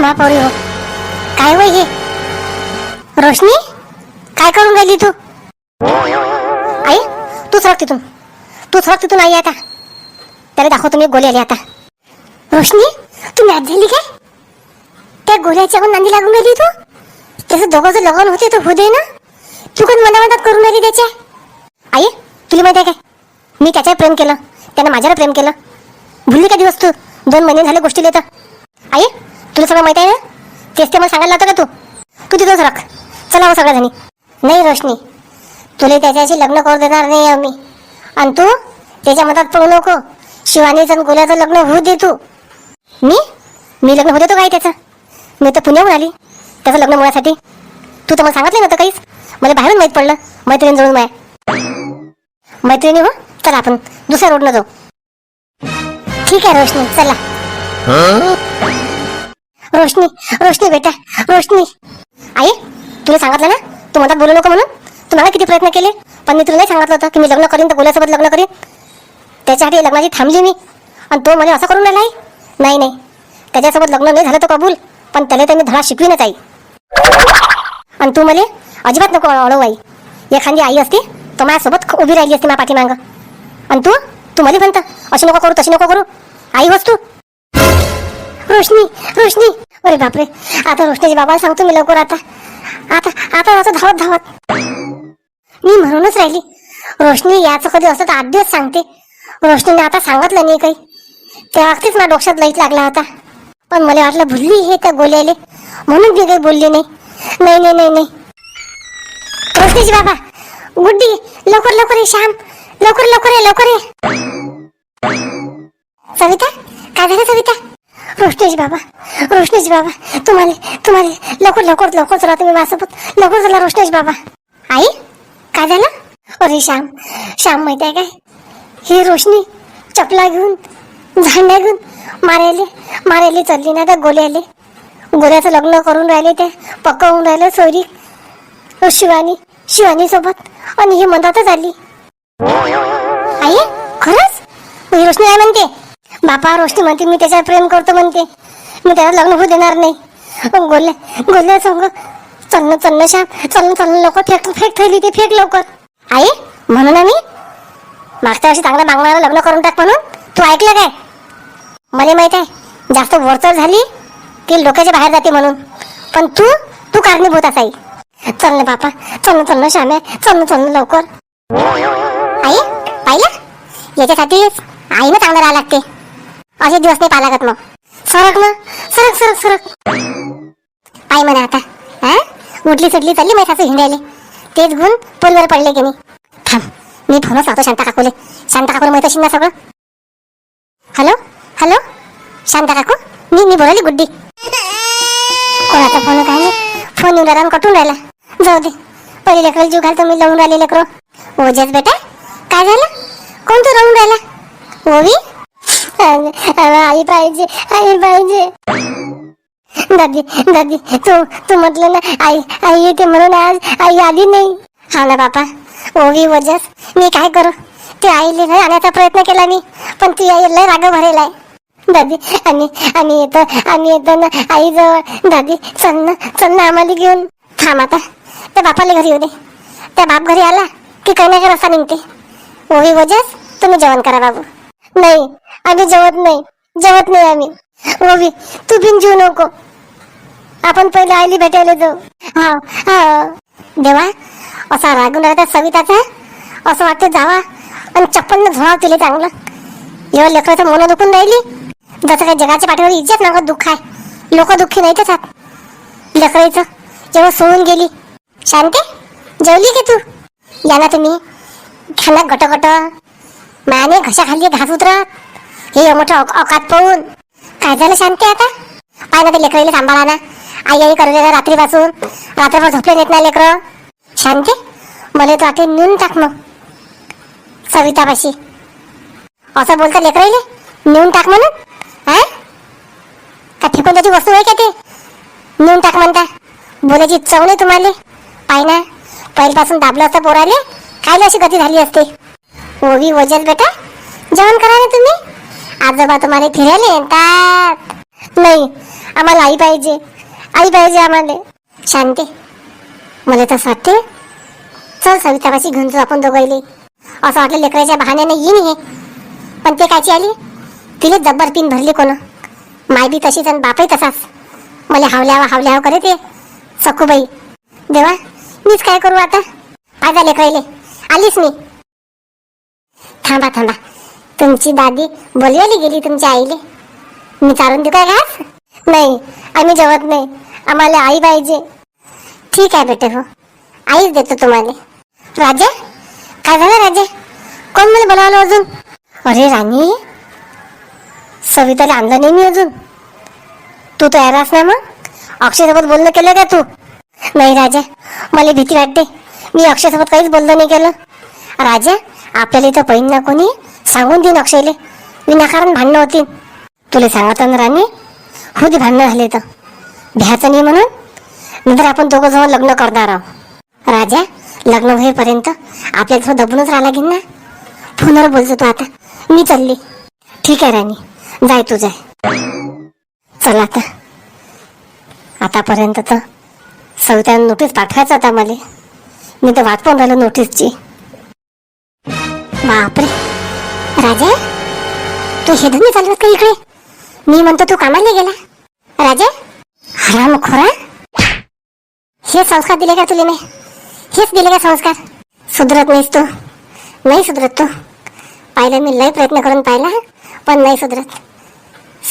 महापौरी हो. काय वय हे? रोशनी? काय करून राहिली तू? आई तू सरक तिथून. तू सरक तिथून आई आता. त्याला दाखवतो मी गोळी आली आता. रोशनी तू मॅच झाली काय? त्या गोळ्याच्या पण नांदी लागून गेली तू? त्याचं दोघांचं लग्न होते तो होऊ दे ना. तू कोण मना मनात करून राहिली त्याच्या. आई तुला माहिती आहे काय? मी त्याच्यावर प्रेम केलं. त्यानं माझ्यावर प्रेम केलं. भुलली का दिवस तू? दोन महिने झाले गोष्टी तर. आई तुला सगळं माहिती आहे ना? तेच ते मला सांगायला होतं का तू? तू तिथंच राख चला मग सगळ्या जणी नाही रोशनी तुला त्याच्याशी लग्न करू देणार नाही आम्ही. आणि तू त्याच्या मतात पडू नको. शिवानीचं आणि गोल्याचं लग्न होऊ दे तू. मी? मी लग्न होऊ देतो काय त्याचं? मी तर पुण्याहून आली. त्याचं लग्न मुळासाठी. तू तर मला सांगितलं नव्हतं काहीच. मला बाहेरून माहीत पडलं. मैत्रिणी जवळ माय. मैत्रिणी हो? चला आपण दुसऱ्या रोडनं जाऊ. ठीक आहे रोशनी चला. रोशनी रोशनी बेटा रोशनी. आई तुला सांगितलं ना? तू मला बोलू नको म्हणून. तुम्हाला किती प्रयत्न केले? पण मी तुला नाही सांगितलं होतं की मी लग्न करीन तर गोल्यासोबत लग्न करीन. त्याच्यासाठी लग्नाची थांबली मी. आणि तो मला असं करून राहिला नाही नाही. त्याच्यासोबत लग्न नाही झालं तो कबूल. पण त्याला त्यांनी धडा शिकवीनच आई. आणि तू मला अजिबात नको अडवू आई. एखादी आई असती तर माझ्यासोबत उभी राहिली असती माझ्या पाठीमागं आणि तू तू मध्ये म्हणता अशी नको करू तशी नको करू. आई वस्तू. रोशनी रोशनी. अरे बापरे. आता रोशनीच्या बाबा सांगतो मी लवकर आता. आता आता असं धावत धावत. मी म्हणूनच राहिली. रोशनी याचं कधी असं तर आठ दिवस सांगते. रोशनीने आता सांगितलं नाही काही. त्या वक्तीच मला डोक्यात लाइट लागला होता. पण मला वाटलं भुलली हे त्या गोल्याले. म्हणून मी काही बोलली नाही. नाही नाही नाही नाही. रोशनीची बाबा गुड्डी लवकर लवकर ये श्याम. लवकर लवकर ये लवकर ये. सविता काय झालं सविता? रोशनीची बाबा रोशनीची बाबा तुम्हाला तुम्हाला लवकर लवकर लवकर चला तुम्ही माझ्यासोबत. लवकर चला रोशनीची बाबा. आई काय झालं? अरे श्याम श्याम माहिती आहे काय? ही रोशनी चपला घेऊन झांड्या घेऊन मारायले मारायले चालली ना त्या गोल्याले. गोल्याचं लग्न करून राहिले ते पक्क होऊन राहिलं सोयरी. शिवानी शिवानी सोबत. आणि ही मधातच आली. आई खरंच? ही रोशनी आहे म्हणते? बापा रोशनी म्हणते मी त्याच्यावर प्रेम करतो म्हणते. मी त्याला लग्न होऊ देणार नाही. अन गोल्या गोल्या संग चलन चलन श्याम चलन चलन लवकर फेक फेक थैली ते फेक लवकर. आई म्हणून आम्ही मागच्या वर्षी चांगल्या मागणारा लग्न करून टाक म्हणून. तू ऐकलं काय? मला माहीत आहे जास्त वरचढ झाली की लोकांच्या बाहेर जाते म्हणून. पण तू तू कारणीभूत असाई. चल ना बापा चल ना चल ना श्याम्या चल ना चल ना लवकर. आई पाहिलं? याच्यासाठीच आईनं चांगलं राहा लागते. असे दिवस नाही पाहा लागत मग. सरक ना सरक सरक सरक. आई म्हणा आता हा? उठली सुटली चालली माझ्या सासू हिंडायले. तेच गुण पोलवर पडले की मी थांब मी फोनच लावतो शांता काकूले. शांता काकूला माहीत असेल ना सगळं? हॅलो? हॅलो? शांता काकू? मी मी बोलवली गुड्डी. कोणाचा फोन काय नाही फोन येऊन राहिला कटून राहिला. जाऊ दे. पहिले लेकरं जीव घालतो मी लावून राहिले लेकरं. ओजेच बेटा. काय झालं? कोण तू राहून राहिला? ओवी? आई पाहिजे आई पाहिजे. दादी दादी तू तू म्हटलं ना आई आई येते म्हणून आज आई आली नाही. हा ना बापा ओवी वजस मी काय करू? ते आईले नाही आणायचा प्रयत्न केला मी पण ती आई लय राग भरेल आहे. दादी आम्ही आम्ही येतो आम्ही येतो ना आई जवळ दादी चल ना चल ना आम्हाला घेऊन. थांब आता त्या बापाला घरी येऊ दे. त्या बाप घरी आला की काही ना काही रस्ता निघते. ओवी वजस तुम्ही जेवण करा बाबू. नाही आम्ही जेवत नाही जेवत नाही आम्ही. ओवी तू बिन जीव नको. आपण पहिले आईली भेटायला जाऊ. हा हा. देवा असा रागून राहता सविताचा असं वाटतं जावा आणि चप्पल धुवा तिला चांगलं. एवढं लेकराचं मन दुखून राहिली. जसं काही जगाच्या पाठीवर इज्जत नका दुःख आहे. लोक दुःखी नाही त्याच्यात लेकराचं जेव्हा सोडून गेली. शांती जेवली की तू? या ना तुम्ही. खाना गट गट माने घशा खाली घास उतरत हे मोठं औकात अकात पाहून. काय झालं शांती आता? पाय ना ते लेकराईला सांभाळा ना. आई आई करू दे रात्रीपासून. रात्रभर झोपले देत नाही लेकरं? शांती मला तर वाटे नेऊन टाक मग. सवितापाशी असं बोलता लेकराईले? नेऊन टाक म्हणून? हा? का फेकून त्याची वस्तू आहे का ते? नेऊन टाक म्हणता. बोलायची चव नाही तुम्हाला. पाय ना. पहिल्यापासून दाबलं असतं पोराले. खायला अशी गती झाली असते. ओवी वजल बेटा. जेवण करा ना तुम्ही? आजोबा तुम्हाला फिरायला येतात? नाही आम्हाला आई पाहिजे. आई पाहिजे आम्हाला. शांती. मला तसं वाटते. चल सविताबाशी घेऊन जाऊ आपण दोघायले असं वाटलं लेकराच्या बहाण्याने येईन हे. पण ते कायची आली? तिले जब्बर पिन भरली कोण? माय बी तशीच आणि बापही तसाच. मला हावल्यावा हावल्याव करे ते. सखूबाई. देवा मीच काय करू आता? पाहिजा लेकरायले आलीच मी. थांबा थांबा. तुमची दादी बोलवली गेली तुमच्या आईले. मी चारून देऊ काय घास? नाही आम्ही जेवत नाही. आम्हाला आई पाहिजे. ठीक आहे बेटे हो. आईच देतो तुम्हाला. राजा काय झालं राजा? कोण मला बोलावलं अजून? अरे राणी सविताला आणलं नाही मी अजून. तू तयार अस ना मग? अक्षयसोबत बोलणं केलं का तू? नाही राजा मला भीती वाटते. मी अक्षयसोबत काहीच बोलणं नाही केलं. राजा आपल्याला इथं पहिन ना कोणी सांगून देईन अक्षयले. विनाकारण भांडणं होतील तुला सांगता ना राणी हो दे भांडणं झाले तर. भ्याचं नाही म्हणून. नंतर आपण दोघं जवळ लग्न करणार आहोत. राजा लग्न होईपर्यंत आपल्या जवळ दबूनच राहा लागेल ना? फोनवर बोलतो तू आता. मी चालली. ठीक आहे राणी. जाय तू जाय. चल आता. आतापर्यंत तर सविताने नोटीस पाठवायचं आता मला. मी तर वाट पण राहिलो नोटीसची. बापरे. राजे तू हे धंदे चालवत का इकडे. मी म्हणतो तू कामाला गेला. राजे हराम खोरा. हे संस्कार दिले का तुला नाही हेच दिले का संस्कार? सुधरत नाहीस तू. नाही सुधरत तू. पाहिलं मी लय प्रयत्न करून पाहिला पण नाही सुधरत.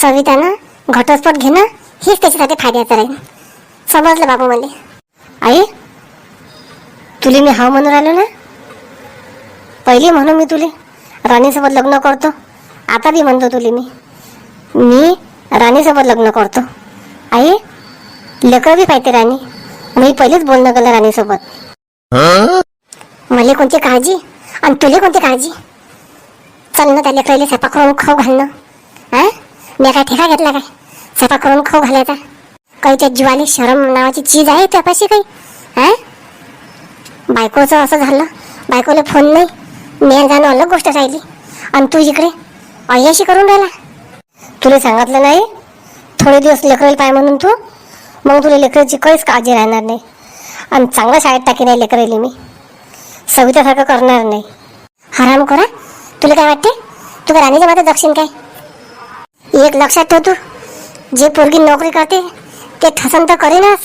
सवितानं घटस्फोट घेणं हेच त्याच्यासाठी फायद्याचं राहील. समजलं बाबू मला. आई तुले मी हाव म्हणून राहिलो ना? पहिली म्हणून मी तुले. राणीसोबत लग्न करतो. आता बी म्हणतो तुले मी. मी राणीसोबत लग्न करतो. आई लेकरं बी पाहिजे राणी. मी पहिलेच बोलणं केलं राणीसोबत. मला कोणती काळजी? आणि तुले कोणती काळजी? चल ना त्या लेकराला स्वयंपाक करून खाऊ घालणं. हा मी काय ठेका घेतला काय? स्वयंपाक करून खाऊ घालायचा. काही त्या जीवाली शरम नावाची चीज आहे त्यापाशी काही? हा बायकोचं असं झालं. बायकोला फोन नाही. मी जाणं अलग गोष्ट राहिली. आणि तू इकडे अय्याशी करून राहिला. तुला सांगितलं नाही थोडे दिवस लेकराला पाय म्हणून तू. मग तुला लेकराची काहीच काळजी राहणार नाही. आणि चांगला शाळेत टाकी नाही लेकरेली मी. सवितासारखं करणार नाही. हराम करा तुला काय वाटते? तू काय राणीच्या माझं दक्षिण काय? एक लक्षात ठेव तू. जे पोरगी नोकरी करते ते ठसन तर करेनच.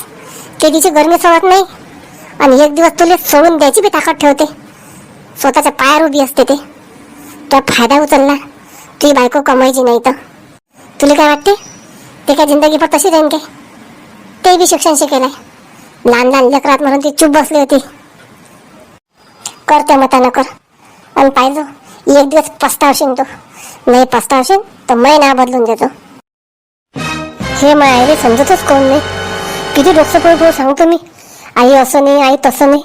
ते तिची गरमी सोडत नाही. आणि एक दिवस तुला सोडून द्यायची बी ताकद ठेवते. स्वतःच्या पायावर उभी असते ते. तो फायदा उचलला तुझी बायको कमायची नाही तर. तुला काय वाटते? ते काय जिंदगी पण तशी राहीन काय? ते बी शिक्षण शिकेलाय लहान लहान लेकरात म्हणून ती चूप बसली होती. कर त्या मतानं कर. आणि पाहिजे एक दिवस पस्तावशील तू. नाही पस्तावशील तर मै ना बदलून देतो. हे मग मायरे समजतच कोण नाही. किती डोकं पळतो सांगतो मी? आई असं नाही आई तसं नाही.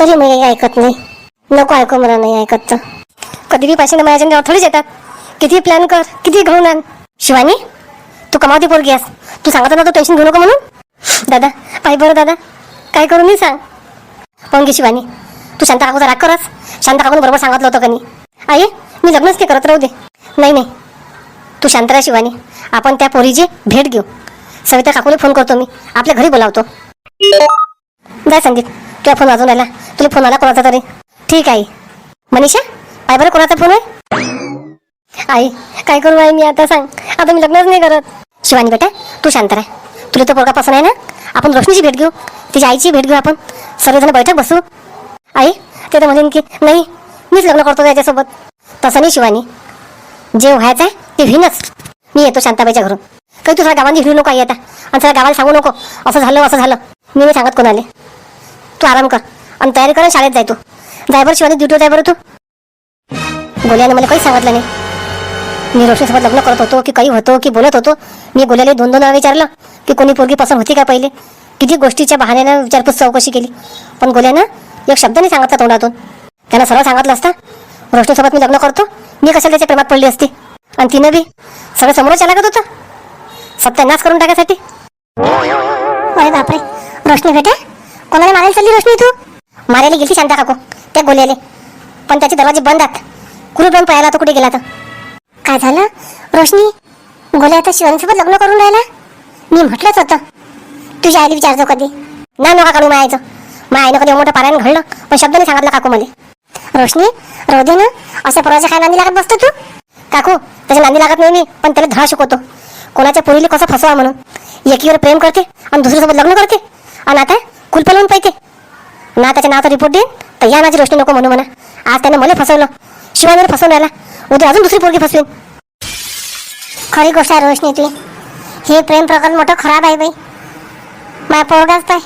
तरी मग ऐकत नाही. नको ऐकू मला नाही ऐकत तर कधी बी पैसे माझ्याच्या थोडीच येतात. किती प्लॅन कर किती घेऊन आण. शिवानी तू कमावती पोरगी आहेस. तू सांगत ना तू टेन्शन घेऊ नको म्हणून? दादा पाय बरं दादा. काय करू मी सांग. पण घे शिवानी. तू शांता काकूचा राग करस शांत काकून बरोबर सांगितलं होतं कनी. आई मी लग्नच ते करत राहू दे. नाही नाही. तू शांत राहा शिवानी. आपण त्या पोरीची भेट घेऊ. सविता काकूला फोन करतो मी. आपल्या घरी बोलावतो. जाय संदीप तुला फोन वाजून राहिला. तुला फोन आला कोणाचा तरी? ठीक आहे. मनीषा पाय बरं कोणाचा फोन आहे? आई काय करू आई मी आता सांग. आता मी लग्नच नाही करत. शिवानी बेटा तू शांत राह. तुला तो पोरगा पसंत आहे ना आपण रोशनीची भेट घेऊ. तिच्या आईची भेट घेऊ आपण. सर्वजण बैठक बसू. आई ते तर म्हणेन की नाही मीच लग्न करतो त्याच्यासोबत. तसं नाही शिवानी. जे व्हायचं आहे ते व्हीनच मी येतो शांताबाईच्या घरून. काही तू गावांनी हिरू नको आई आता. आणि सगळ्या गावाला सांगू नको. असं झालं असं झालं. मी नाही सांगत कोणाले. तू आराम कर. आणि तयारी कर शाळेत जाय तू. जाय बरं शिवानी ड्युटीवर जाय बरं तू? गोल्याने मला काही सांगितलं नाही. मी रोशनीसोबत लग्न करत होतो की काही होतो की बोलत होतो. मी गोल्याने दोन दोन वेळा विचारलं की कोणी पोरगी पसंत होती का पहिले? किती गोष्टीच्या बहाण्यानं विचारपूस चौकशी केली. पण गोल्यानं एक शब्द नाही सांगितला तोंडातून. त्यानं सरळ सांगितलं असता रोशनीसोबत मी लग्न करतो मी कशाला त्याच्या प्रेमात पडली असती? आणि तिनं बी सगळं समोरच लागत होतं. सत्यानाश करून टाकायसाठी. अरे बापरे रोशनी बेटा कोणाला मारायला चालली रोशनी तू? मारायला गेली शांता काकू त्या गोल्याले. पण त्याचे दरवाजे बंद आहेत. कुणी पण पाहायला तो कुठे गेला तर. काय झालं? रोशनी गोल्या आता शिवांसोबत लग्न करून राहिला? मी म्हटलंच होतं. तुझ्या आईला विचारतो कधी. ना नका काढू मायाचं माझ्या आईनं कधी मोठं पारायण घडलं पण शब्दाने सांगितलं काकू मला रोशनी रोदे ना. अशा परवाच्या काय नांदी लागत बसतो तू? काकू त्याच्या नांदी लागत नाही मी पण त्याला धडा शिकवतो. कोणाच्या पोरीला कसं फसवा म्हणून? एकीवर प्रेम करते आणि दुसऱ्यासोबत लग्न करते. आणि आता कुलपलवून पाहिजे ना त्याच्या नावाचा रिपोर्ट देईन तर या नाची रोशनी नको म्हणू म्हणा. आज त्यानं मला फसवलं. शिवानीवर फसवून राहिला. उद्या अजून दुसरी पोरगी फसवेन. खरी गोष्ट आहे रोशनी ती हे प्रेम प्रकरण मोठं खराब आहे बाई. माझ्या पोरगाच पाय.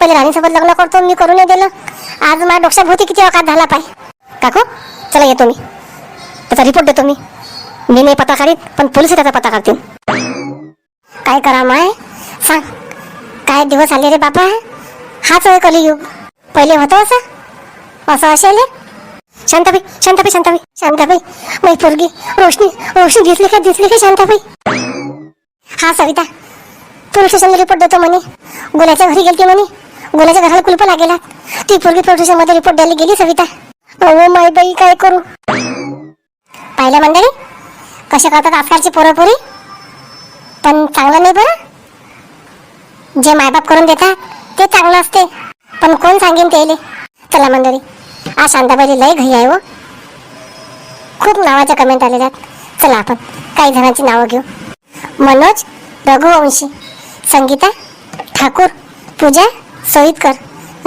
पहिले राणीसोबत लग्न करतो मी करू नाही दिलं. आज माझ्या डोक्यात भोवती किती अवकात झाला पाय. काकू चला येतो मी. त्याचा रिपोर्ट देतो मी. मी नाही पता काढीत पण पोलीस त्याचा पता काढतील. काय करा माय? सांग. काय दिवस आले रे बाबा हाच आहे कलियुग. पहिले होतं असं? असं असेल शांताबाई शांताबाई शांताबाई शांताबाई मै पोरगी रोशनी रोशनी दिसली का दिसली का शांताबाई? हा सविता पोलीस स्टेशनला रिपोर्ट देतो म्हणे. गोल्याच्या घरी गेलती म्हणे. गोल्याच्या घराला कुलप लागेला. ती पोरगी पोलीस स्टेशनमध्ये रिपोर्ट द्यायला गेली सविता. अहो माय बाई काय करू? पाहिलं मंडळी? कशा करतात आजकालची पोरपोरी पण चांगलं नाही बरं? जे मायबाप करून देतात ते चांगलं असते. पण कोण सांगेन त्याले? चला मंडळी आज शांताबाई लय घाई आहे व खूप नावाच्या कमेंट आलेल्या आहेत. चला आपण काही जणांची नावं घेऊ. मनोज रघुवंशी संगीता ठाकूर पूजा सोईतकर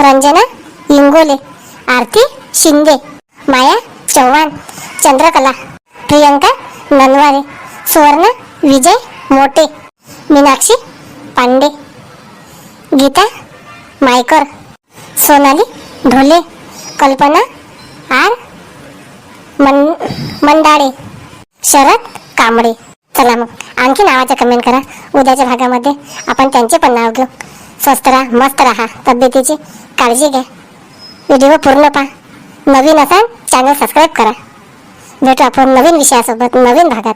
रंजना इंगोले आरती शिंदे माया चव्हाण चंद्रकला प्रियंका ननवारे सुवर्ण विजय मोटे मीनाक्षी पांडे गीता मायकर सोनाली ढोले कल्पना आर मन मंडाळे शरद कांबळे. चला मग आणखी नावाचं कमेंट करा. उद्याच्या भागामध्ये आपण त्यांचे पण नाव घेऊ. स्वस्त राहा मस्त राहा. तब्येतीची काळजी घ्या. व्हिडिओ पूर्ण पहा. नवीन असाल चॅनल सबस्क्राईब करा. भेटू आपण नवीन विषयासोबत नवीन भागात.